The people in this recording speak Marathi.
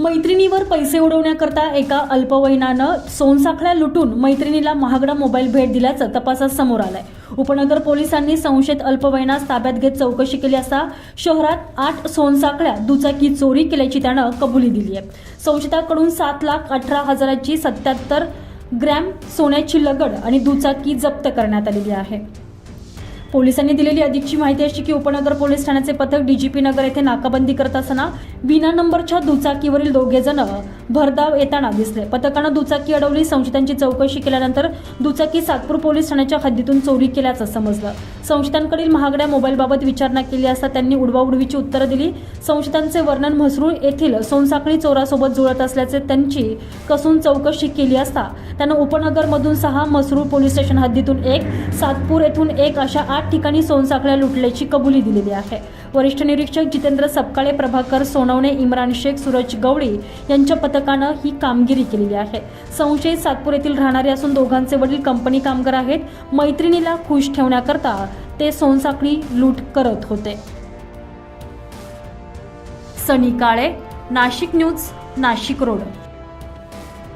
मैत्रिणीवर पैसे उडवण्याकरता एका अल्पवयीनानं सोनसाखळ्या लुटून मैत्रिणीला महागडा मोबाईल भेट दिल्याचं तपासात समोर आलंय. उपनगर पोलिसांनी संशयित अल्पवयीनास ताब्यात घेत चौकशी केली असता शहरात आठ सोनसाखळ्या दुचाकी चोरी केल्याची त्यानं कबुली दिली आहे. संशयिताकडून सात लाख अठरा हजाराची सत्याहत्तर ग्रॅम सोन्याची लगड आणि दुचाकी जप्त करण्यात आलेली आहे. पोलिसांनी दिलेली अधिकची माहिती अशी की उपनगर पोलीस ठाण्याचे पथक डीजीपी नगर येथे नाकाबंदी करत असताना विना नंबरच्या दुचाकीवरील दोघे जण भरधाव येताना दिसले. पथकानं दुचाकी अडवली संशयितांची चौकशी केल्यानंतर दुचाकी सातपूर पोलीस ठाण्याच्या हद्दीतून चोरी केल्याचं समजलं. संशयितांकडील महागड्या मोबाईलबाबत विचारणा केली असता त्यांनी उडवाउडवीची उत्तरं दिली. संशयितांचे वर्णन म्हसरूळ येथील सोनसाखळी चोरासोबत जुळत असल्याचे त्यांची कसून चौकशी केली असता त्यांना उपनगरमधून सहा म्हसरूळ पोलीस स्टेशन हद्दीतून एक सातपूर येथून एक अशा आठ ठिकाणी सोनसाखळ्या लुटल्याची कबुली दिलेली आहे. वरिष्ठ निरीक्षक जितेंद्र सपकाळे प्रभाकर सोनवणे इम्रान शेख सूरज गवळी यांच्या पथकानं ही कामगिरी केलेली आहे. संशयित सातपूर येथील राहणारे असून दोघांचे वडील कंपनी कामगार आहेत. मैत्रिणीला खुश ठेवण्याकरता ते सोनसाखळी लूट करत होते. Sunny Kale Nashik news Nashik road.